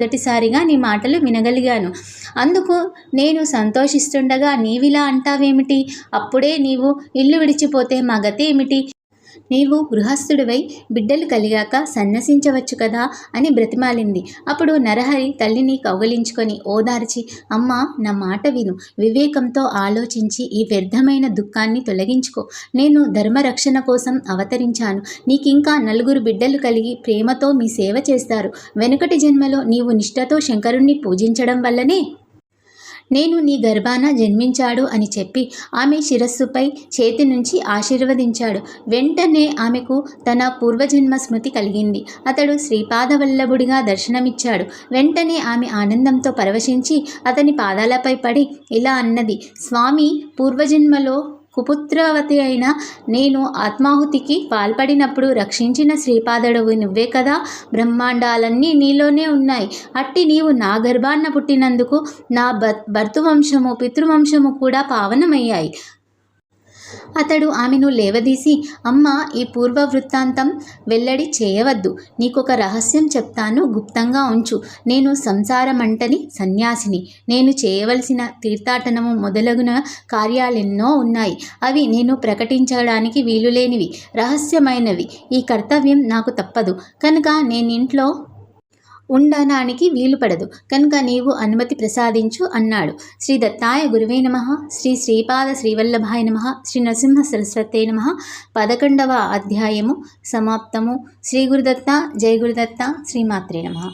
మొదటిసారిగా నీ మాటలు వినగలిగాను. అందుకు నేను సంతోషిస్తుండగా నీవిలా అంటావేమిటి? అప్పుడే నీవు ఇల్లు విడిచిపోతే మా గతి ఏమిటి నీవు గృహస్థుడివై బిడ్డలు కలిగాక సన్నసించవచ్చు కదా అని బ్రతిమాలింది. అప్పుడు నరహరి తల్లిని కౌగలించుకొని ఓదార్చి అమ్మ నా మాట విను. వివేకంతో ఆలోచించి ఈ వ్యర్థమైన దుఃఖాన్ని తొలగించుకో. నేను ధర్మరక్షణ కోసం అవతరించాను. నీకింకా నలుగురు బిడ్డలు కలిగి ప్రేమతో మీ సేవ చేస్తారు. వెనుకటి జన్మలో నీవు నిష్ఠతో శంకరుణ్ణి పూజించడం వల్లనే నేను నీ గర్భాన జన్మించాడు అని చెప్పి ఆమె శిరస్సుపై చేతి నుంచి ఆశీర్వదించాడు. వెంటనే ఆమెకు తన పూర్వజన్మ స్మృతి కలిగింది. అతడు శ్రీపాదవల్లభుడిగా దర్శనమిచ్చాడు. వెంటనే ఆమె ఆనందంతో పరవశించి అతని పాదాలపై పడి ఇలా అన్నది స్వామి పూర్వజన్మలో కుపుత్రవతి అయిన నేను ఆత్మాహుతికి పాల్పడినప్పుడు రక్షించిన శ్రీపాదడవు నువ్వే కదా. బ్రహ్మాండాలన్నీ నీలోనే ఉన్నాయి. అట్టి నీవు నా గర్భాన్న పుట్టినందుకు నా భ భర్తృవంశము పితృవంశము కూడా పావనమయ్యాయి. అతడు ఆమెను లేవదీసి అమ్మ ఈ పూర్వ వృత్తాంతం వెల్లడి చేయవద్దు. నీకొక రహస్యం చెప్తాను. గుప్తంగా ఉంచు. నేను సంసారమంటని సన్యాసిని. నేను చేయవలసిన తీర్థాటనము మొదలగున కార్యాలెన్నో ఉన్నాయి. అవి నేను ప్రకటించడానికి వీలులేనివి. రహస్యమైనవి. ఈ కర్తవ్యం నాకు తప్పదు. కనుక నేనింట్లో ఉండడానికి వీలు పడదు. కనుక నీవు అనుమతి ప్రసాదించు అన్నాడు. శ్రీ దత్తాయ గురువే నమ. శ్రీ శ్రీపాద శ్రీవల్లభాయ నమ. శ్రీ నరసింహ సరస్వతే నమ. పదకొండవ అధ్యాయము సమాప్తము. శ్రీ గురుదత్త జయ గురుదత్త శ్రీమాత్రే నమ.